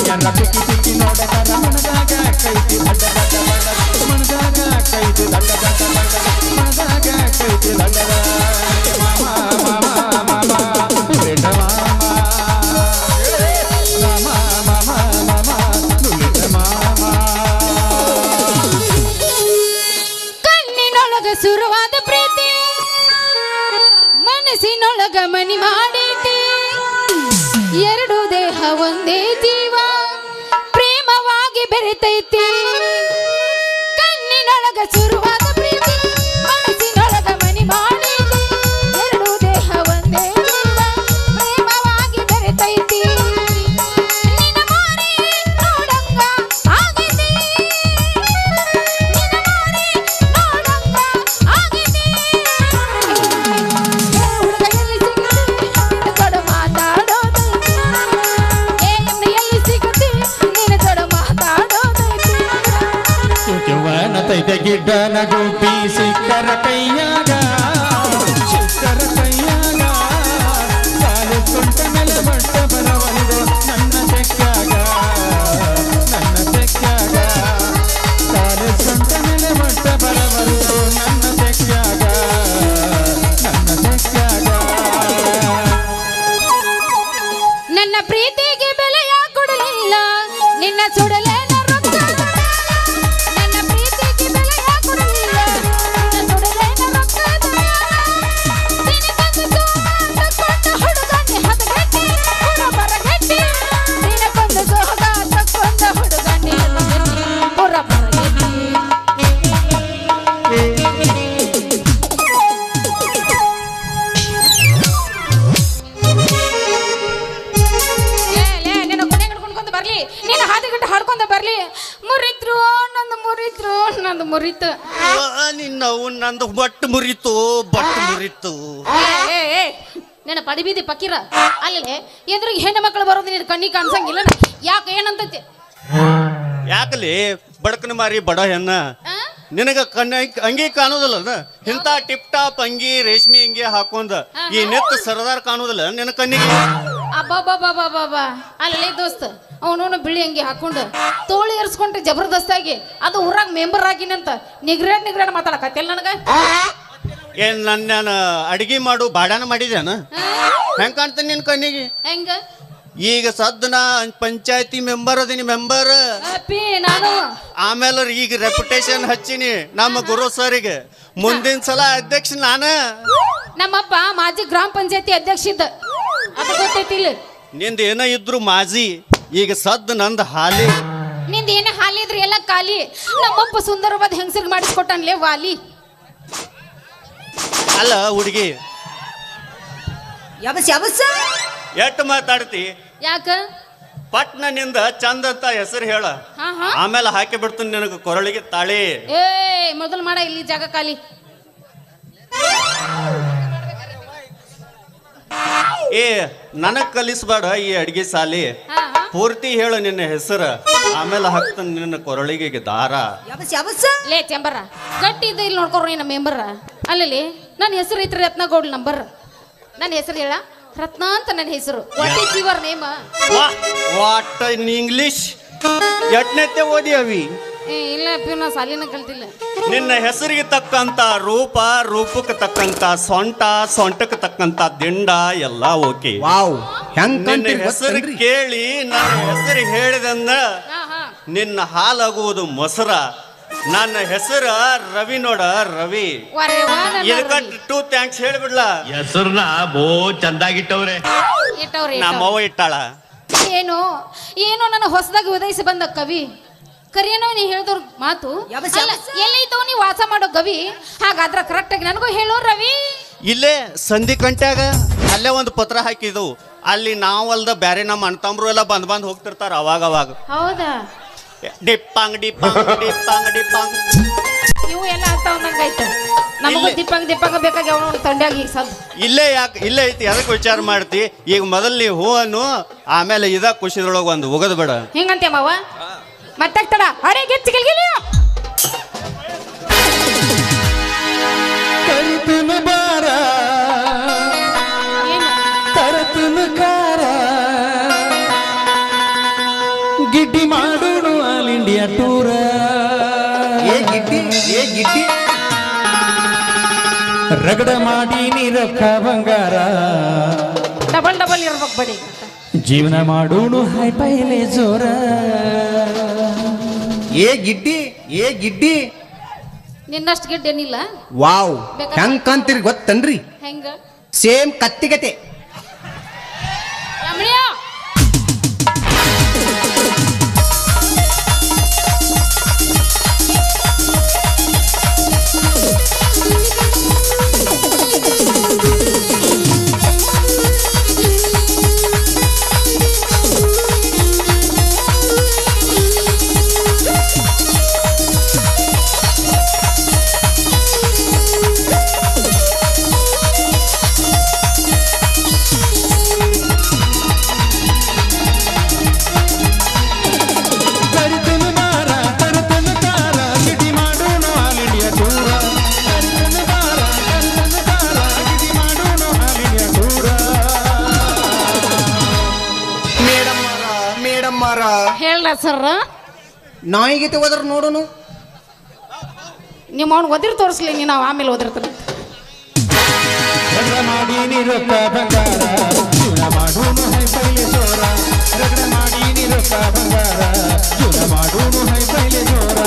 ಹುಡುಗರ picky picky ನೋಡದರ ಮನದಾಗ ಕೈತಿ ದಂಡ ದಂಡ ದಂಡ ಮನದಾಗ ಕೈತಿ ದಂಡ ದಂಡ ದಂಡ ಮನದಾಗ ಕೈತಿ ದಂಡ ಮಾಮ ಮಾಮ ಮಾಮ ನುಲಿಟ ಮಾಮ ಮಾಮ ಮಾಮ ಮಾಮ ನುಲಿಟ ಮಾಮ ಕಣ್ಣಿನೊಳಗ ಸುರುವಾದ ಪ್ರೀತಿ ಮನಸ್ಸಿನೊಳಗ ಮನಿ ಮಾಡೈತಿ ಎರಡು ದೇಹ ಒಂದೇ ಜೀವ ಪ್ರೇಮವಾಗಿ ಬೆರೆತೈತಿ. ಕಣ್ಣಿನೊಳಗ ಶುರುವಾದ ಪ್ರೀತಿ ಕನಗು ನೀನು ಹಾದಿಗಿಟ್ಟು ಹಾಡ್ಕೊಂಡ ಬರ್ಲಿ. ಮುರಿತ್ರು ನಂದು ಮುರಿತ್ರು ನಂದು ಮುರಿತು. ನಿನ್ನ ನಂದು ಬಟ್ ಮುರಿತು ಬಟ್ ಮುರಿತು. ಏ, ಏ, ನಿನ್ನ ಪಡಿಬೀದಿ ಪಕ್ಕಿರ. ಅಲ್ಲೇ ಎದುರಿಗೆ ಹೆಣ್ಣು ಮಕ್ಕಳು ಬರೋದು ನಿನ್ನ ಕಣ್ಣಿಗೆ ಕಾಣಿಸಂಗಿಲ್ಲ. ಯಾಕೆ ಏನಂತತಿ? ಯಾಕಲಿ ಬಡಕನ ಮಾರಿ ಬಡ ಹೆಣ್ಣ? ನಿನಗ ಕಣ್ಣ ಅಂಗಿ ಕಾಣುದಿಲ್ಲ ಇಂಥ ಟಿಪ್ ಟಾಪ್ ಅಂಗಿ ರೇಷ್ಮೆ ಅಂಗಿ ಹಾಕೊಂಡ ಈ ನೆತ್ತ ಸರದಾರ್ ಕಾಣುದಿಲ್ಲ ನಿನ್ನ ಕಣ್ಣಿಗೆ. ಅಬ್ಬಬ್ಬಬ್ಬಬ್ಬಬ್ಬ. ಅಲ್ಲೇ ದೋಸ್ತ ಅವನವನು ಬಿಳಿ ಅಂಗಿ ಹಾಕೊಂಡು ತೋಳಿ ಏರ್ಸ್ಕೊಂಡ್ರೆ ಜಬರ್ದಸ್ತಾಗಿ ಅದು ಊರಾಗ ಮೆಂಬರ್ ಆಗಿನಂತ ನಿಗ್ರಾಡ್ ನಿಗ್ರಾಡ್ ಮಾತಾಡಕತ್ತಿಲ್ಲ ನನಗ? ಏನ್ ನನ್ನ ಅಡಿಗೆ ಮಾಡು ಬಾಡಾನ ಮಾಡಿದೇನ ಹೆಂಗ್ ಕಾಣ್ತಾನೆ ನಿನ್ ಕಣ್ಣಿಗೆ? ಹೆಂಗ? ಈಗ ಸದ್ದ ನಾ ಪಂಚಾಯತಿ ಮೆಂಬರ್ ಅದೀನಿ ಮೆಂಬರ್ ಅಪ್ಪಿ ನಾನು. ಆಮೇಲೆ ಈಗ ರೆಪ್ಯುಟೇಷನ್ ಹಚ್ಚಿನಿ ನಮ್ಮ ಗುರು ಸರಿಗೆ. ಮುಂದಿನ ಸಲ ಅಧ್ಯಕ್ಷ ನಾನ. ನಮ್ಮಪ್ಪ ಮಾಜಿ ಗ್ರಾಮ ಪಂಚಾಯತಿ ಅಧ್ಯಕ್ಷ ಇದ್ದ. ಅದು ಗೊತ್ತೈತಿಲ್ಲ ನಿಂದ ಏನೋ ಇದ್ರು ಮಾಜಿ. ಈಗ ಸದ್ ನಂದು ಹಾಲಿ. ನಿಂದ ಏನೇ ಹಾಲಿದ್ರಿ ಎಲ್ಲ ಖಾಲಿ. ನಮ್ಮಪ್ಪ ಸುಂದರವಾದ ಹೆಂಗಸರಿಗೆ ಮಾಡಿಸ್ಕೊಟ್ಟನ್ಲೇ ವಾಲಿ. ಅಲ್ಲ ಹುಡುಗಿ. ಯಬಸ್ ಯಬಸ್. ಎಟ್ಟು ಮಾತಾಡ್ತಿ? ಯಾಕ? ಪಟ್ನ ನಿಂದ ಚಂದ ಅಂತ ಹೆಸರು ಹೇಳ. ಹಾ ಹಾ. ಆಮೇಲೆ ಹಾಕಿ ಬಿಡ್ತೀನಿ ನಿನಗೆ ಕೊರಳಿಗೆ ತಾಳಿ. ಏ ಮೊದಲು ಮಾಡ ಇಲ್ಲಿ ಜಾಗ ಖಾಲಿ. ಏ ನನಗ್ ಕಲಿಸ್ಬೇಡ ಈ ಅಡಿಗೆ ಸಾಲಿ. ಹಾ. ಪೂರ್ತಿ ಹೇಳು ನಿನ್ನ ಹೆಸರು. ಆಮೇಲೆ ಹಾಕ್ತಾನೆ ನಿನ್ನ ಕೊರಳಿಗೆ ದಾರ. ಲೇ ಚೆಂಬರ ಗಟ್ಟಿ ಇದ್ದ ಇಲ್ಲಿ ನೋಡ್ಕೊರ ನಮ್ಮ ಮೆಂಬರ್. ಅಲ್ಲಲ್ಲಿ ನನ್ನ ಹೆಸರು ಐತ್ರಿ ರತ್ನಗೌಡ ನಂಬರ್. ನನ್ನ ಹೆಸರು ಹೇಳ ರತ್ನ ಅಂತ ನನ್ನ ಹೆಸರು. What your name what in English ಎಟ್ನೆತ್ತೆ ಓದಿ ಅವಿ? ಏ ಇಲ್ಲ ಅಪ್ಪಿ ನಾ ಸಾಲಿನ ಕಲ್ತಿಲ್ಲ. ನಿನ್ನ ಹೆಸರಿಗೆ ತಕ್ಕಂತ ರೂಪ ರೂಪಕ್ಕೆ ತಕ್ಕಂತ ಸೊಂಟ ಸೊಂಟಕ್ಕೆ ತಕ್ಕಂತ ದಿಂಡ ಎಲ್ಲ ಓಕೆ. ವಾವ್ ಹೆಂಗ್ ನಿನ್ನ ಕಂತೀರಿ ಹೆಸರು ಗೊತ್ತೇನ್ರಿ? ಕೇಳಿ ನನ್ನ ಹೆಸರು ಹೇಳಿದಂದ ನಿನ್ನ ಹಾಲಾಗುವುದು ಮೊಸರ. ನನ್ನ ಹೆಸರ ರವಿ ನೋಡ ರವಿ. ವರೆ ವಾ ನನ್ನ ಇದಕ್ಕ ಟೂ ಥ್ಯಾಂಕ್ಸ್ ಹೇಳ್ಬಿಡ್ಲ. ಹೆಸರ್ನ ಬೋ ಚಂದಾಗಿಟ್ಟವ್ರೆ ಇಟ್ಟವ್ರಿ. ನಮ್ಮವ್ವ ಇಟ್ಟಾಳ. ಏನು ಏನು ನನ್ನ ಹೊಸದಾಗಿ ಉದಯಿಸಿ ಬಂದ ಕವಿ? ಕರಿಯನೋ ನೀ ಹೇಳ್ದವ್ರ ಮಾತು? ಯಬಸ್, ಅಲ್ಲ ನೀ ವಾಸ ಮಾಡೋ ಗವಿ? ಹಾಗಾದ್ರ ಕರೆಕ್ಟ್ ಆಗಿ ನನಗೂ ಹೇಳೋ ರವಿ. ಇಲ್ಲೇ ಸಂಧಿ ಕಂಟ್ಯಾಗ ಅಲ್ಲೇ ಒಂದು ಪತ್ರ ಹಾಕಿದ್ವು. ಅಲ್ಲಿ ನಾವಲ್ದ ಬ್ಯಾರೆ ನಮ್ಮ ಅಣ್ತಂಬ್ರು ಎಲ್ಲ ಬಂದ್ ಬಂದ್ ಹೋಗ್ತಿರ್ತಾರ ಅವಾಗ ಅವಾಗ. ಹೌದಾ? ಡಿಪ್ಪಂಗ್ ಡಿಪ್ಪಂಗ್ ಡಿಪ್ಪಾಂಗ್ ಡಿಪ್ಪಂಗ್. ಇವು ಎಲ್ಲ ಆಗ್ತಾವ ನಂಗಾಯ್ತು ನಮಗೂ ಇಲ್ಲೇ- ದಿಪ್ಪಂಗ್ ದಿಪ್ಪಂಗ್ ಬೇಕಾಗಿ ಅವನು ತಂಡ್ಯಾಗ ಈಗ ಸದ್ ಇಲ್ಲೇ ಯಾಕೆ ಇಲ್ಲೇ ಐತಿ ಅದಕ್ಕೆ ವಿಚಾರ ಮಾಡ್ತಿ. ಈಗ ಮೊದಲು ನೀ ಹೂವನ್ನು ಆಮೇಲೆ ಇದ ಖುಷಿದ್ರೊಳಗೆ ಒಂದು ಒಗದ್ ಬೇಡ. ಹಿಂಗಂತೆ ಮಾವ? ಮತ್ತೆ ತಡ ಅರೆ ಗೆಚ್ಚಿ ಗಿಲ್ಗಿಲಿ ಕರಿತನ ಬಾರ ಏನು? ತರತನ ಕಾರ ಗಿಡ್ಡಿ ಮಾಡೋಣ ಆಲ್ ಇಂಡಿಯಾ ಟೂರ. ಏ ಗಿಡ್ಡಿ ಏ ಗಿಡ್ಡಿ? ರಗಡ ಮಾಡಿ ನೀರಕ್ಕ ಬಂಗಾರ. ಡಬಲ್ ಡಬಲ್ ಇರ್ಬೇಕು ಬಡಿ. ಜೀವನ ಮಾಡೋಣ ಹೈ ಪೈಲೆ ಜೋರ. ಏ ಗಿಡ್ಡಿ ಏ ಗಿಡ್ಡಿ. ನಿನ್ನಷ್ಟು ಗಿಡ್ಡೇನಿಲ್ಲ ವಾವ್. ಹೆಂಗ್ ಕಂತೀರಿ ಗೊತ್ತನ್ರಿ? ಹೆಂಗ? ಸೇಮ್ ಕತ್ತಿಗತೆ. ಸರ್? ನಾಯಿಗೀತೆ ಓದ್ರ ನೋಡುನು? ನಿಮ್ಮ ಅವ್ನು ಒದಿರ್ ತೋರಿಸ್ಲಿ ನೀ ನಾವು ಆಮೇಲೆ ಓದಿರ್ತಾನೆ ರಗಡ ಮಾಡಿ ನೀರೊಕ್ಕ ಬಂಗಾರ ಜೋರ.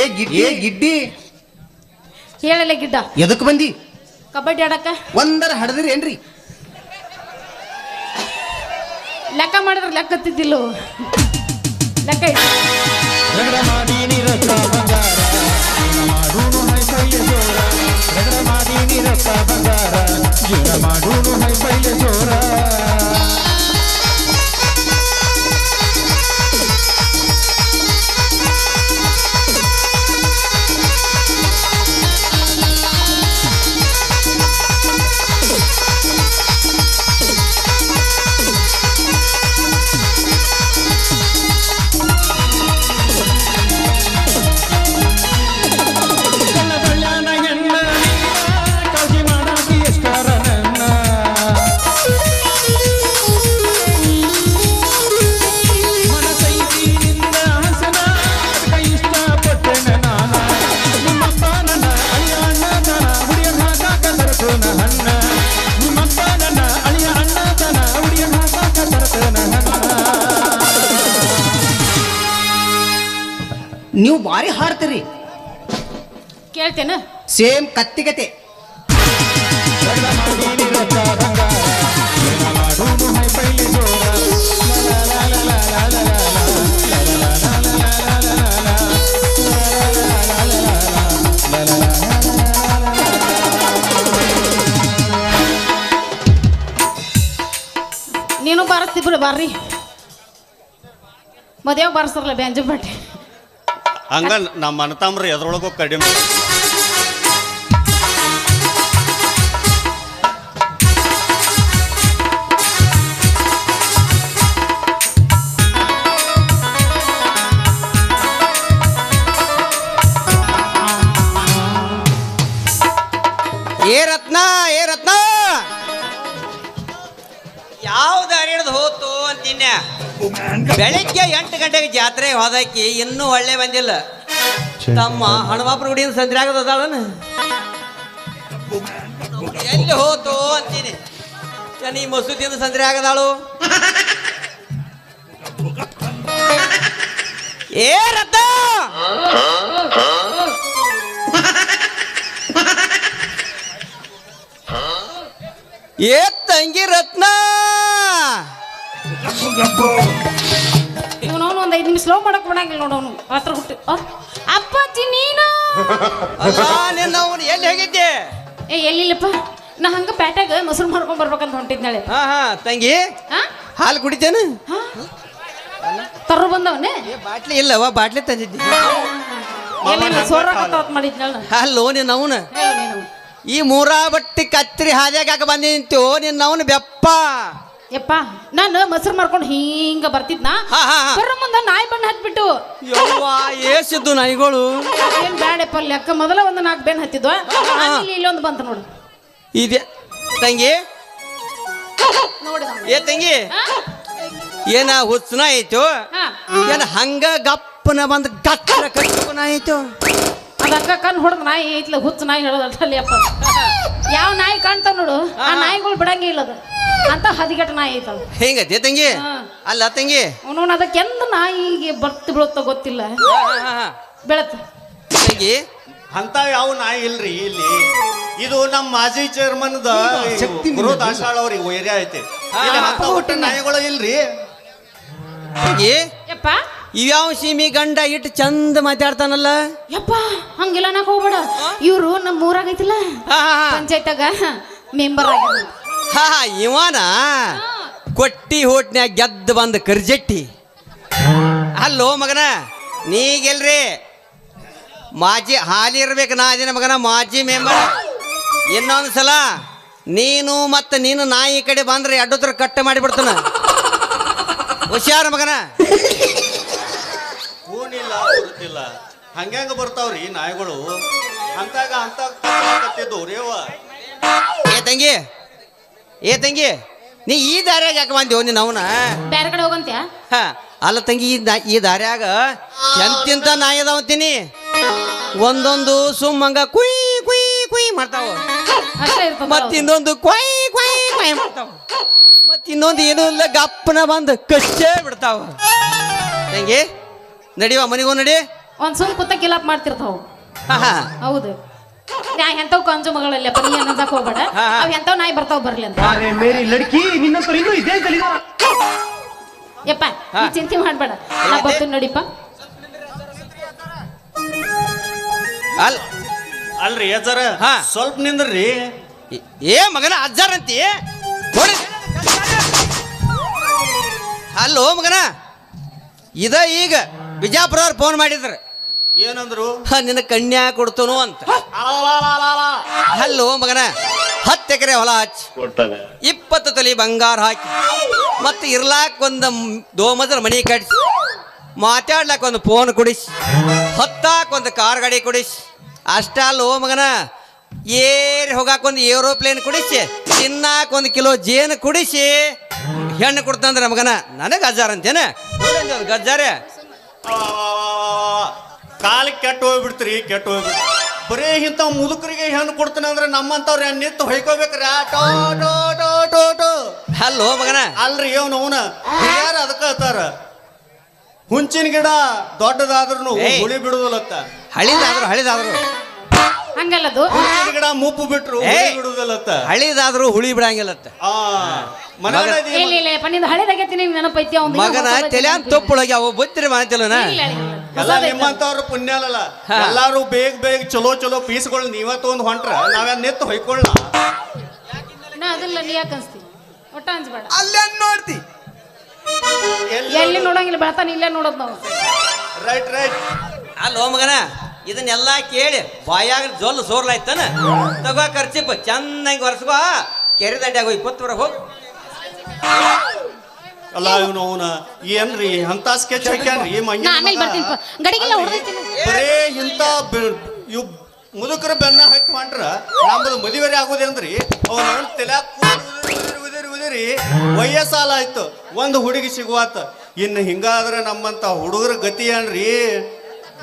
ಏ ಗಿಡ್ಡಿ? ಏ ಗಿಡ್ಡಿ. ಹೇಳಲ್ಲ ಗಿಡ್ಡ. ಎದಕ್ ಬಂದಿ? ಕಬಡ್ಡಿ ಆಡಕ್ಕ? ಒಂದರ ಹಡದಿರಿ ಏನ್ರಿ? ಲೆಕ್ಕ ಮಾಡಿದ್ರೆ ಲೆಕ್ಕ ಹತ್ತಿದ್ದಿಲ್ಲ? ಲೆಕ್ಕ ಬಂಗಾರ. ಲಾ ಕತ್ತಿಗತೆ ನೀನು ಬಾರಿಸ್ತಿ ಬಿಡು ಬರ್ರಿ. ಮದುವೆ ಬಾರಿಸ್ತಾರಲ್ಲ ಬ್ಯಾಂಜು ಬಟ್ಟೆ. ಹಂಗ ನಮ್ಮ ಅಣ್ಣತಮ್ರು ಎದ್ರೊಳಗೂ ಕಡಿಮೆ. ಅಂತಿನ್ಯ ಬೆಳಿಗ್ಗೆ ಎಂಟು ಗಂಟೆಗೆ ಜಾತ್ರೆ ಹೋದಕ್ಕೆ ಇನ್ನೂ ಒಳ್ಳೆ ಬಂದಿಲ್ಲ. ತಮ್ಮ ಹಣಮಾಪುರ ಗುಡಿ ಸಂಜೆ ಆಗದಾಳನ ಎಲ್ಲಿ ಹೋತು ಅಂತೀನಿ. ಈ ಮಸೂದಿಯಿಂದ ಸಂಜೆ ಆಗದಾಳು? ಏ ರತ್ನ ಏ ತಂಗಿ ರತ್ನ! ಇವನವನು ಒಂದು ಐದು ನಿಮಿಷ ಸ್ಲೋ ಮಾಡಕ್ ಬಿಡಂಗಿಲ್ಲ ನೋಡವನು ಹತ್ರ ಹುಟ್ಟು. ಅಹ್, ಅಪ್ಪಾಜಿ ನೀನು? ಅಲ್ಲ ನಿನ್ನ ಅವನು ಎಲ್ಲಿ ಹೋಗಿದ್ದೆ? ಏ ಎಲ್ಲಿಲ್ಲಪ್ಪ? ನಾ ಹಂಗ ಪ್ಯಾಟ್ಯಾಗ ಮೊಸರು ಮಾಡ್ಕೊಂಡ್ ಬರ್ಬೇಕಂತ ಹೊಂಟಿದ್ನಾಳೆ. ಹಾ ಹಾ ತಂಗಿ. ಹಾ ಹಾಲು ಕುಡಿತೇನು? ತರ್ರು ಬಂದವನೇ? ಏ ಬಾಟ್ಲಿ ಇಲ್ಲವ ಬಾಟ್ಲಿ ತಂದಿದ್ದೆ. ಏನಿಲ್ಲ ಸೋರಾಕತ್ತಾವತ್ ಮಾಡಿದ್ನಾಳ ಅಲ್ಲೋ ನಿನ್ನ ಅವನು. ಈ ಮೂರಾ ಬಟ್ಟಿ ಕತ್ತರಿ ಹಾದ್ಯಾಗ ಬಂದಿ ನಿಂತು ನಿನ್ನ ಅವನು ಬೆಪ್ಪ. ಯಪ್ಪ ನಾನು ಮೊಸರು ಮಾಡ್ಕೊಂಡು ಹಿಂಗ ಬರ್ತಿದ್ನಾ? ಬರೋ ಮುಂದ ನಾಯಿ ಬಣ್ಣ ಹತ್ಬಿಟ್ಟು. ಏಸಿದ್ದು ನಾಯಿಗಳು. ಏನ್ ಬ್ಯಾಡಪ್ಪ ಲೆಕ್ಕ ಮೊದಲ ಒಂದು ನಾಲ್ಕು ಬೆನ್ ಹತ್ತಿದ್ವ? ಆಮೇಲೆ ಇಲ್ಲೊಂದು ಬಂತ ನೋಡು. ಇದೆ. ತಂಗಿ. ಏ ತಂಗಿ. ಏನ ಹುಚ್ಚನ ಆಯ್ತು? ಏನ ಹಂಗ ಗಪ್ಪನ ಬಂದ್ ಗಚ್ಚರ ಕಚ್ಚನ ಆಯ್ತು? ಅದಕ್ಕ ಹಂಗ ಕಣ್ ಹೊಡೆದ್ ನಾಯಿ ಐತ್ಲ ಹುಚ್ಚ ನಾಯಿ ಅಪ್ಪ. ಯಾವ ನಾಯಿ ಕಾಣ್ತಾವ ನೋಡು? ಆ ನಾಯಿಗಳು ಬಿಡಂಗಿಲ್ಲ ಅದು ಅಂತ ಹದಿಗೆಟ್ಟ ನಾಯಿ ಐತದ ಹೆಂಗೈತಿ ತಂಗಿ. ಅಲ್ಲ ತಂಗಿ? ಅವನವನ್ ಅದಕ್ಕೆ ಎಂದ ನಾಯಿಗೆ ಬರ್ತಿ ಬೀಳುತ್ತ ಗೊತ್ತಿಲ್ಲ. ಬೆಳತ್. ತಂಗಿ? ಅಂತ ಯಾವ ನಾಯಿ ಇಲ್ರಿ ಇಲ್ಲಿ? ಇದು ನಮ್ಮ ಮಾಜಿ ಚೇರ್ಮನ್ ಗುರು ದಾಸಾಳ್ ಅವ್ರಿಗೆ ಏರಿಯಾ ಐತಿ. ಒಟ್ಟ ನಾಯಿಗಳು ಇಲ್ರಿ? ತಂಗಿ? ಯಪ್ಪ. ಇವ್ಯಾವ ಸೀಮಿ ಗಂಡ ಇಟ್ಟು ಚಂದ ಮಾತಾಡ್ತಾನಲ್ಲ? ಯಪ್ಪ ಹಂಗಿಲ್ಲ ನಾಕ್ ಹೋಗ್ಬೇಡ. ಇವ್ರು ನಮ್ಮ ಊರಾಗೈತಿಲ್ಲ. ಪಂಚಾಯತ್ಯಾಗ ಮೆಂಬರ್ ಆಗ್ಯಾರ ಹಾ ಹಾ, ಇವನ ಕೊಟ್ಟಿ ಹೋಟ್ನ್ಯಾಗ ಗೆದ್ದ ಬಂದ ಕರ್ಜಟ್ಟಿ. ಅಲ್ಲೋ ಮಗನ ನೀಗೆಲ್ರಿ? ಮಾಜಿ ಹಾಲಿ ಇರ್ಬೇಕು ನಾ ಮಗನ ಮಾಜಿ ಮೆಂಬರ್. ಇನ್ನೊಂದು ಸಲ ನೀನು ಮತ್ತು ನೀನು ನಾಯಿ ಕಡೆ ಬಂದ್ರೆ ಅಡ್ಡತ್ರ ಕಟ್ಟ ಮಾಡಿಬಿಡ್ತಾನ. ಹುಷಾರ ಮಗನ. ಹೂನಿಲ್ಲ ಬರುತ್ತಿಲ್ಲ ಹಂಗ್ಯಾಂಗ ಬರ್ತಾವ್ರಿ ನಾಯಿಗಳು. ಅಂತಾಗ ಅಂತ ತಂಗಿ ಏ ತಂಗಿ ನೀ ಈ ದಾರ್ಯಾಗ ಯಾಕೆ ಬಂದೇವು ನೀನು ಅವನ? ಬೇರೆ ಕಡೆ ಹೋಗಂತ್ಯ? ಹಾ, ಅಲ್ಲ ತಂಗಿ ಈ ಈ ದಾರ್ಯಾಗ ಎಂತಿಂತ ನಾಯಿ ಅದಾವಂತೀನಿ ಒಂದೊಂದು ಸುಮ್ಮಂಗ ಕುಯ್ ಕುಯ್ ಕುಯ್ ಮಾಡ್ತಾವ. ಅಷ್ಟೇ ಇರ್ತದ ಮತ್ ಇನ್ನೊಂದು ಕೊಯ್ ಕೊಯ್ ಕೊಯ್ ಮಾಡ್ತಾವ. ಮತ್ ಇನ್ನೊಂದು ಏನೂ ಇಲ್ಲ ಗಪ್ಪನ ಬಂದು ಕಚ್ಚೇ ಬಿಡ್ತಾವ. ತಂಗಿ ನಡಿವ ಮನೆಗೂ ನಡಿ? ಒಂದ್ ಸುಮ್ ಕುತ್ತ ಕಿಲಾಪ್ ಮಾಡ್ತಿರ್ತಾವ. ಹಾ. ಹೌದು. ನಾ ಎಂತವ್ ಕಂಜು ಮಗಳಲ್ಲ ನೀ ಅನ್ನಕ್ ಹೋಗ್ಬೇಡ. ಅವ್ ಎಂತವ್ ನಾಯಿ ಬರ್ತಾವ್ ಬರ್ಲಿ ಅಂತ. ಅರೆ ಮೇರಿ ಲಡ್ಕಿ ನಿನ್ನಂತರು ಇನ್ನೂ ಇದೇ ಯಪ್ಪ ನೀ ಚಿಂತೆ ಮಾಡಬೇಡ. ನಾ ಬರ್ತೀನಿ ನಡಿಪ್ಪ. ಅಲ್ ಅಲ್ರಿ ಅಜ್ಜಾರ ಹಾ. ಸ್ವಲ್ಪ ನಿಂದ್ರಿ. ಏ- ಏ ಮಗನ ಅಜ್ಜಾರಂತಿ. ನೋಡಿ ಹಲೋ ಮಗನ. ಇದ ಈಗ ಬಿಜಾಪುರ ಅವ್ರು ಫೋನ್ ಮಾಡಿದ್ರು. ಏನಂದ್ರು? ಹ, ನಿನ್ನ ಕನ್ಯಾ ಕೊಡ್ತನು ಅಂತ. ಅಲ್ಲೋ ಮಗನ ಹತ್ತು ಎಕರೆ ಹೊಲ ಹಚ್ಚಿ. ಕೊಡ್ತಾನೆ. ಇಪ್ಪತ್ತು ತಲೆ ಬಂಗಾರ ಹಾಕಿ. ಮತ್ತೆ ಇರ್ಲಾಕ್ ಒಂದು ದೋಮದ್ರ ಮನೆ ಕಟ್ಸಿ. ಮಾತಾಡ್ಲಾಕ ಒಂದು ಫೋನ್ ಕೊಡಿಸಿ. ಹತ್ತಾಕ್ ಒಂದು ಕಾರ್ ಗಾಡಿ ಕೊಡಿಸಿ. ಅಷ್ಟಲ್ಲ ಅಲ್ಲೋ ಮಗನ ಏರಿ ಹೋಗಾಕ ಒಂದು ಏರೋಪ್ಲೇನ್ ಕುಡಿಸಿ. ತಿನ್ನಾಕ ಒಂದು ಕಿಲೋ ಜೇನು ಕುಡಿಸಿ. ಹೆಣ್ಣು ಕೊಡ್ತಂದ್ರೆ ಮಗನ ನನಗೆ ಗಜ್ಜಾರ ಅಂತೇನೆ? ಗಜ್ಜಾರೆ. ಕಾಲ ಕೆಟ್ಟು ಹೋಗ್ಬಿಡ್ತೀರಿ ಕೆಟ್ಟು ಹೋಗ್ಬಿಡ್ತು ಬರೀ ಇಂಥ ಮುದುಕರಿಗೆ ಹೆಣ್ಣು ಕೊಡ್ತೀನಿ ಅಂದ್ರೆ ನಮ್ಮಂತವ್ರ ನಿಂತು ಹೊಯ್ಕೋಬೇಕ್ರಿ. ಆ ಟೋ ಟೋ ಟೋ ಟೋ ಟೋ. ಅಲ್ಲೋ ಮಗನ. ಅಲ್ರಿ ಅವನು ಅವನ. ಯಾರು ಅದಕ್ಕ ಹುಂಚಿನ ಗಿಡ ದೊಡ್ಡದಾದ್ರೂ. ಹುಳಿ ಬಿಡುದಿಲ್ಲತ್ತ ಹಳಿದಾದ್ರು ಹಳಿದಾದ್ರು. ಹಂಗಲ್ಲದು? ಹುಂಚಿನ ಗಿಡ ಮುಪ್ಪು ಬಿಟ್ರು ಹುಳಿ. ಬಿಡುದಿಲ್ಲತ್ತ ಹಳಿದಾದ್ರು ಹುಳಿ ಬಿಡಂಗಿಲ್ಲತ್ತ. ಆ ಮನೆಗಳ ಇಲ್ಲ ಇಲ್ಲ ಹಳೆದಾಗೈತಿ ನೆನಪೈತಿ ಅವ್ನು ಮಗನ ತಲೆ ತುಪ್ಪೊಳಗೆ ಅವು ಬತ್ತಿರಿ ಮಾತಿಲ್ಲನ ಎಲ್ಲ ನಿಮ್ಮಂತವ್ರ ಪುಣ್ಯ ಅಲ್ಲ ಎಲ್ಲಾರು ಬೇಗ ಬೇಗ ಚಲೋ ಚಲೋ ಪೀಸ್ಗಳು ನೀವ ತಗೊಂಡ್ ಹೊಂಟ್ರ ನಾವೇನ್ ನೆತ್ತ ಹೊಯ್ಕೊಳ್ಳ ನಾ ಅದಿಲ್ಲ ನೀ ಯಾಕೆ ಅನ್ಸ್ತಿ? ಒಟ್ಟ ಅನ್ಸ್ಬೇಡ. ಅಲ್ಲೇ ನೋಡ್ತಿ? ಎಲ್ಲಿ ನೋಡಂಗಿಲ್ಲ ಬೆಳತಾನ ಇಲ್ಲೇ ನೋಡೋದು ನಾವು. Right right. ಅಲ್ಲೋ ಮಗನ ಇದನ್ನೆಲ್ಲ ಕೇಳಿ ಬಾಯಾಗ ಜೊಲ್ ಸೋರ್ಲಾಯ್ತಾನ? ತಗೋ ಖರ್ಚಿಪ್ ಚೆನ್ನಾಗಿ ಒರೆಸ್ಕೋ. ಕೆರೆ ದಂಡ್ಯಾಗ ಹೋಗಿ ಕೊತ್ತುವರೆಗೆ ಹೋಗಿ. ಅಲ್ಲ ಇವನು ಅವನ ಏನ್ರಿ ಅಂತ ಸ್ಕೆಚ್ ಹಾಕ್ಯಾನ್ರಿ ಮಂಗ್ಯ ನಾ ಆಮೇಲೆ ಮಗ. ಬರ್ತೀನಿ ಪ. ಗಡಿಗೆಲ್ಲ ಹೊಡೆದೈತೀನಿ ಬರೇ ಇಂಥ ಬೆ- ಇವ್ ಮುದುಕರ ಬೆನ್ನ ಹಾಕಿ ಮಾಡ್ರ ನಮ್ಮದು ಮದುವೆ ಆಗೋದೇನ್ರಿ? ಅವನ ತಲೆ ಉದಿರಿ ಉದಿರಿ ವಯಸ್ಸಾಲ ಆಯ್ತು ಒಂದು ಹುಡುಗಿ ಸಿಗುವಾತ. ಇನ್ನು ಹಿಂಗಾದ್ರೆ ನಮ್ಮಂತ ಹುಡುಗರ ಗತಿ ಏನ್ರಿ?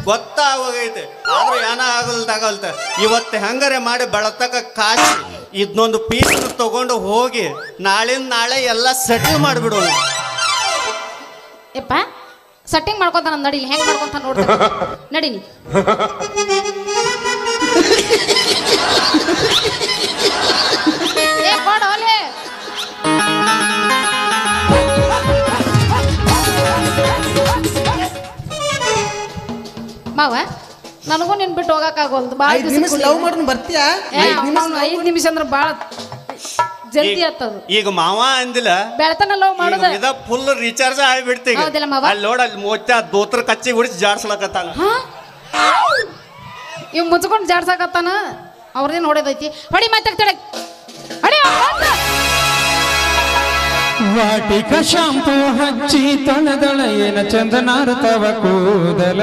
ಗೊತ್ತಾಗೋಗೈತೆ ಆದ್ರೂ ಏನ ಆಗಲ್ದಾಗಲ್ತ. ಇವತ್ತು ಹೆಂಗಾರೆ ಮಾಡಿ ಬೆಳತಕ ಕಾಶಿ ಇದನ್ನೊಂದು ಪೀಸ್ ತಗೊಂಡು ಹೋಗಿ ನಾಳಿಂದ ನಾಳೆ ಎಲ್ಲ ಸೆಟಲ್ ಮಾಡಿಬಿಡೋಣ ಯಪ್ಪ ಸೆಟ್ಟಿಂಗ್ ಮಾಡ್ಕೊತಾನ ನಡೀಲಿ ಹೆಂಗ್ ಮಾಡ್ಕೊಂತ ನೋಡ್ತಾನೆ? ನಡೀನಿ ಏ ಮಾವ ನನಗೂ ನಿನ್ ಬಿಟ್ಟು ಹೋಗಕ್ಕಾಗೋಲ್ದು ಆಗೋಲ್ದು ಲವ್ ಬರ್ತೀಯಾ? ಐದ್ ನಿಮಿಷ ಅಂದ್ರೆ ಬಾಳ ಜಲ್ದಿ ಆತದು. ಈಗ ಮಾವ ಅಂದಿಲ್ಲ ಬೆಳತನ ಲವ್ ಮಾಡೋದು? ಇದ ಫುಲ್ ರೀಚಾರ್ಜ್ ಆಗ್ಬಿಡ್ತಿ ಈಗ. ಹೌದಿಲ್ಲ ಮಾವ? ಅಲ್ಲಿ ನೋಡ ಅಲ್ಲಿ ಮೋತ್ಯ ದೋತ್ರ ಕಚ್ಚಿ ಹೊಡಿಸಿ ಜಾಡ್ಸ್ಲಕತ್ತಾನ. ಹಾ? ಇವ್ ಮುಚ್ಕೊಂಡು ಜಾಡ್ಸಾಕತ್ತಾನ? ಅವ್ರದೇನು ಹೊಡೆದೈತಿ? ಹೊಡಿ ಮಾತಾಡ್ತಾಳೆ ಹೊಡಿ ಅವ್ನ್. ವಾಟಿಕ ಶಾಂಪು ಹಚ್ಚಿ ತೊಳೆದಳ ಏನ ಚಂದನಾರ್ತವ ಕೂದಲ.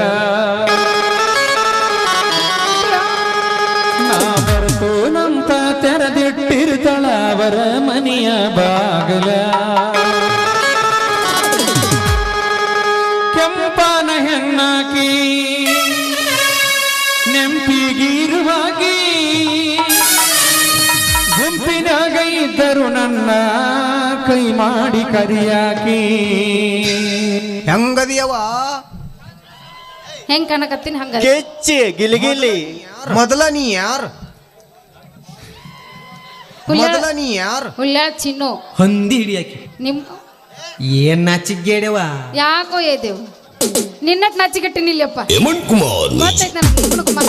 ತೆರೆದಿಟ್ಟಿರ್ತಾಳ ಅವರ ಮನೆಯ ಬಾಗಲ. ಕೆಂಪನ ಹೆಣ್ಣಾಕಿ ನೆಂಪಿಗಿರುವಾಗಿ ಗುಂಪಿನಾಗ ಇದ್ದರು ನನ್ನ ಕೈ ಮಾಡಿ ಕರಿಯಾಕಿ. ಹೆಂಗದಿಯವ? ಹೆಂಗ್ ಕಣಕತ್ತಿನ ಹಂಗ ಕೆಚ್ಚಿ ಗಿಲಿಗಿಲಿ ಮೊದಲ ನೀ ಯಾರು? ಮೊದಲ ನೀ ಯಾರು? ಹುಳ್ಳ್ಯಾಳ ಚಿನ್ನು. ಹೊಂದಿ ಹಿಡಿಯಾಕಿ. ನಿಮ್ ಏನ್ ನಾಚಿಗೇಡವ ಯಾಕೋ ಏದೇವು ನಿನ್ನಟ್ ನಾಚಿಕಟ್ಟಿನಿಲ್ಲಪ್ಪ. ಗೊತ್ತೈತ್ ನನಗೆ. ಇಬ್ರು ಕುಮಾರ್